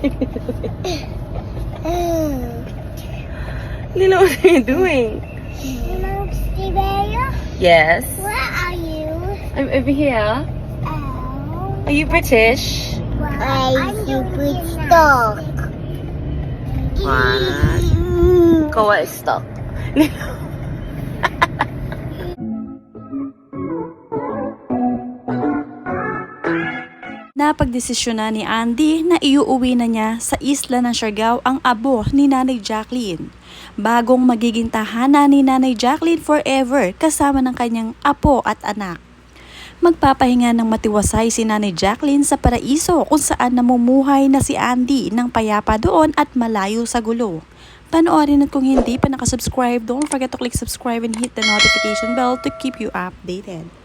Lilo, what are you doing? Hello, Stevia. Yes. Where are you? I'm over here. Oh. Are you British? Why you put dog? What? Go away, stop. Napagdesisyon na ni Andy na iuuwi na niya sa isla ng Siargao ang abo ni Nanay Jacqueline. Bagong magiging tahanan ni Nanay Jacqueline forever kasama ng kanyang apo at anak. Magpapahinga ng matiwasay si Nanay Jacqueline sa paraiso kung saan namumuhay na si Andy ng payapa doon at malayo sa gulo. Panoorin at kung hindi pa nakasubscribe, don't forget to click subscribe and hit the notification bell to keep you updated.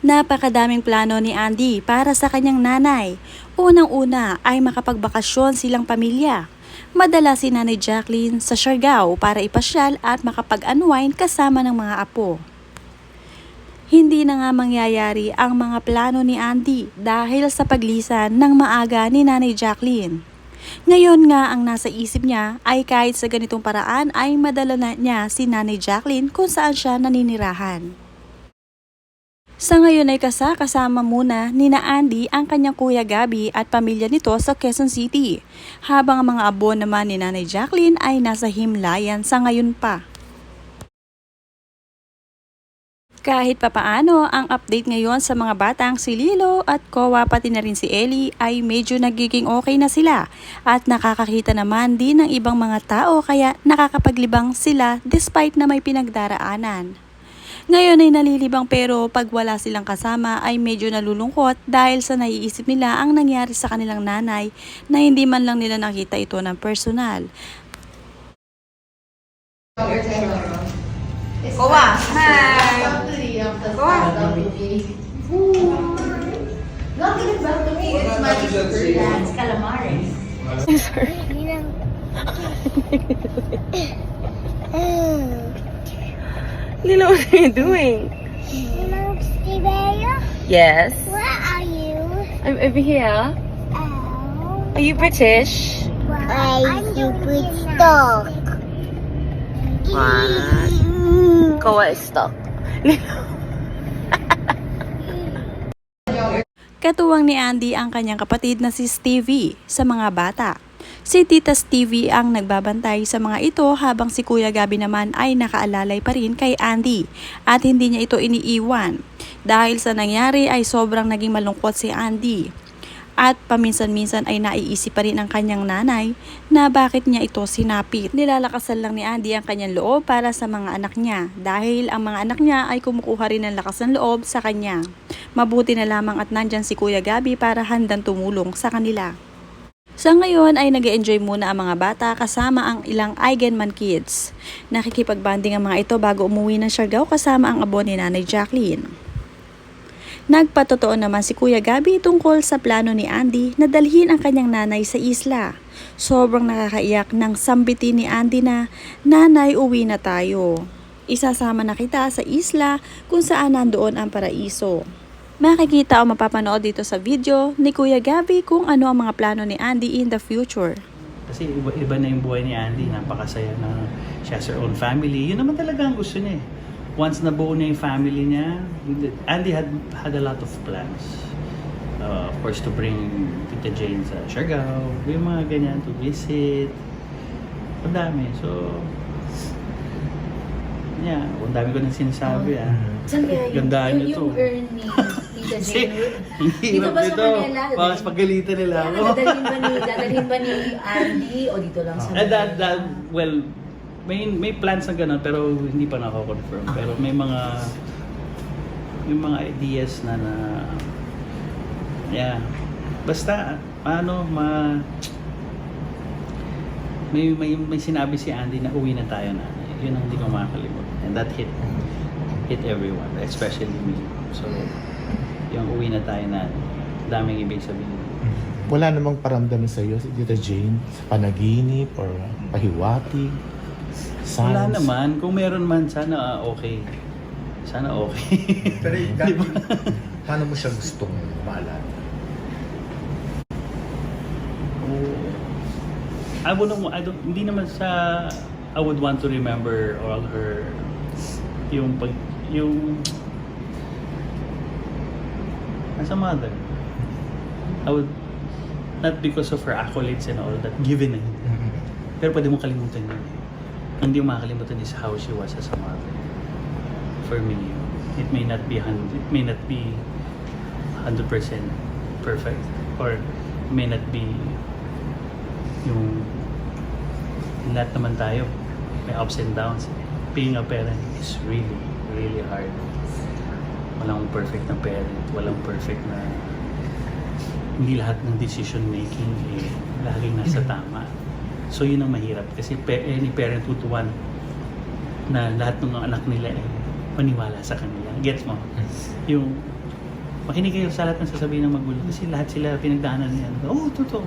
Napakadaming plano ni Andy para sa kanyang nanay. Unang-una ay makapagbakasyon silang pamilya. Madala si Nanay Jacqueline sa Siargao para ipasyal at makapag-unwind kasama ng mga apo. Hindi na nga mangyayari ang mga plano ni Andy dahil sa paglisan ng maaga ni Nanay Jacqueline. Ngayon nga ang nasa isip niya ay kahit sa ganitong paraan ay madala na niya si Nanay Jacqueline kung saan siya naninirahan. Sa ngayon ay kasa kasama muna ni na Andy ang kanyang kuya Gabi at pamilya nito sa Quezon City, habang ang mga abo naman ni Nanay Jacqueline ay nasa Himlayan sa ngayon pa. Kahit papaano, ang update ngayon sa mga batang si Lilo at Kowa pati na rin si Ellie ay medyo nagiging okay na sila at nakakakita naman din ng ibang mga tao kaya nakakapaglibang sila despite na may pinagdaraanan. Ngayon ay nalilibang pero pag wala silang kasama ay medyo nalulungkot dahil sa naiisip nila ang nangyari sa kanilang nanay na hindi man lang nila nakita ito ng personal. Kowa, hi. Kowa. Lilo, what are you doing? Hello, Stevia. Yes. Where are you? I'm over here. Oh. Are you British? Why you put dog? Go away, stop. Katuwang ni Andy ang kanyang kapatid na si Stevie sa mga bata. Si Tita Stevie ang nagbabantay sa mga ito habang si Kuya Gabi naman ay nakaalalay pa rin kay Andy at hindi niya ito iniiwan. Dahil sa nangyari ay sobrang naging malungkot si Andy. At paminsan-minsan ay naiisip pa rin ang kanyang nanay na bakit niya ito sinapit. Nilalakasan lang ni Andy ang kanyang loob para sa mga anak niya dahil ang mga anak niya ay kumukuha rin ng lakas ng loob sa kanya. Mabuti na lamang at nandyan si Kuya Gabi para handang tumulong sa kanila. Sa ngayon ay nag enjoy muna ang mga bata kasama ang ilang Eigenman kids. Nakikipagbanding ang mga ito bago umuwi ng Siargao kasama ang abo ni Nanay Jacqueline. Nagpatotoo naman si Kuya Gabi tungkol sa plano ni Andy na dalhin ang kanyang nanay sa isla. Sobrang nakakaiyak ng sambiti ni Andy na, Nanay, uwi na tayo. Isasama na kita sa isla kung saan nandoon ang paraiso. Makikita o mapapanood dito sa video ni Kuya Gabi kung ano ang mga plano ni Andy in the future. Kasi iba, iba na yung buhay ni Andy, napakasaya na she has her own family. Yun naman talaga ang gusto niya eh. Once nabuo na yung family niya, Andy had had a lot of plans. Uh, of course, to bring Tita Jane sa Siargao, yung mga ganyan, to visit. Ang dami. So, yeah, ang dami ko nang sinasabi ah. Yung, Gandaan yung, niyo to. yung earn ni Tita Kasi, Jane? Dito ba sa Manila? Baka pagalitan nila ako. dadalhin ba ni, dadalhin ba ni Andy o dito lang sa Eh, that, that, well, may may plans na ganun pero hindi pa nako-confirm. Pero may mga may mga ideas na na yeah. Basta ano ma may, may may sinabi si Andy na uwi na tayo na. Yun ang hindi ko makakalimutan. And that hit hit everyone, especially me. So, yung uwi na tayo na daming ibig sabihin. Wala namang paramdam sa iyo si Tita Jane sa panaginip or pahiwati. Signs. Wala naman. Kung meron man, sana ah, okay. Sana okay. Pero Di Gabi, ba? paano mo siya gustong maalala? I wouldn't, wa- I don't, hindi naman sa, I would want to remember all her, yung pag, yung, as a mother, I would, not because of her accolades and all that, given yun. Pero pwede mo kalimutan yun. Hindi mo makakalimutan is how she was as a mother. For me, it may not be it may not be 100% perfect or may not be yung lahat naman tayo may ups and downs. Being a parent is really, really hard. Walang perfect na parent, walang perfect na hindi lahat ng decision making eh, laging nasa tama. So yun ang mahirap kasi any parent would want na lahat ng anak nila eh maniwala sa kanila. Gets mo? Yung makinig kayo sa lahat ng sasabihin ng magulang kasi lahat sila pinagdaanan niyan. Oh, totoo.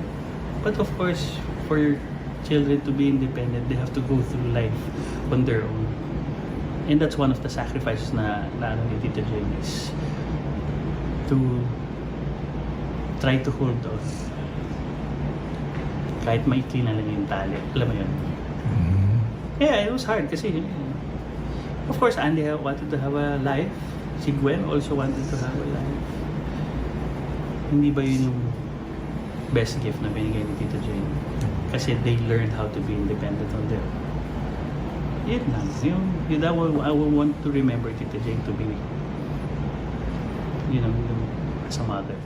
But of course, for your children to be independent, they have to go through life on their own. And that's one of the sacrifices na, na ano ni Tita Jane is to try to hold on. Kahit maikli na lang yung tali. Alam mo yun? Yeah, it was hard kasi of course Andy wanted to have a life. Si Gwen also wanted to have a life. Hindi ba yun yung best gift na binigay ni Tita Jane? Kasi they learned how to be independent on their own. Yun lang. Yung, yun, I, will, I will want to remember Tita Jane to be you know, as a mother.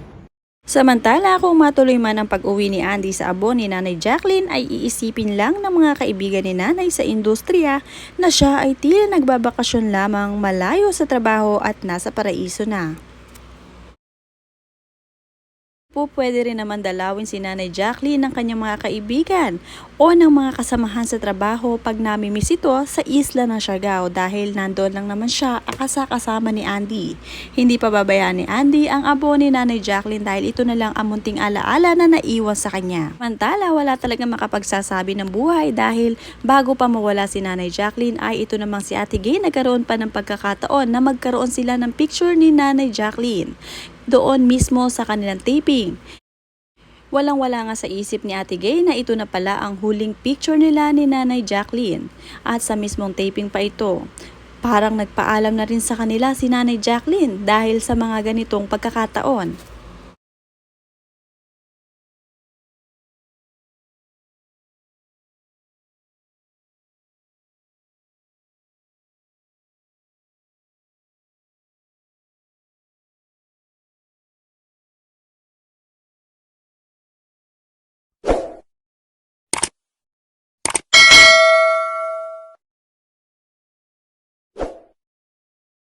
Samantala kung matuloy man ang pag-uwi ni Andy sa abo ni Nanay Jacqueline ay iisipin lang ng mga kaibigan ni Nanay sa industriya na siya ay tila nagbabakasyon lamang malayo sa trabaho at nasa paraiso na. Po pwede rin naman dalawin si Nanay Jacqueline ng kanyang mga kaibigan o ng mga kasamahan sa trabaho pag namimiss ito sa isla ng Siargao dahil nandoon lang naman siya akasakasama ni Andy. Hindi pa babayaan ni Andy ang abo ni Nanay Jacqueline dahil ito na lang ang munting alaala na naiwan sa kanya. Mantala wala talaga makapagsasabi ng buhay dahil bago pa mawala si Nanay Jacqueline ay ito namang si Ate Gay nagkaroon pa ng pagkakataon na magkaroon sila ng picture ni Nanay Jacqueline doon mismo sa kanilang taping. Walang-wala nga sa isip ni Ate Gay na ito na pala ang huling picture nila ni Nanay Jacqueline at sa mismong taping pa ito. Parang nagpaalam na rin sa kanila si Nanay Jacqueline dahil sa mga ganitong pagkakataon.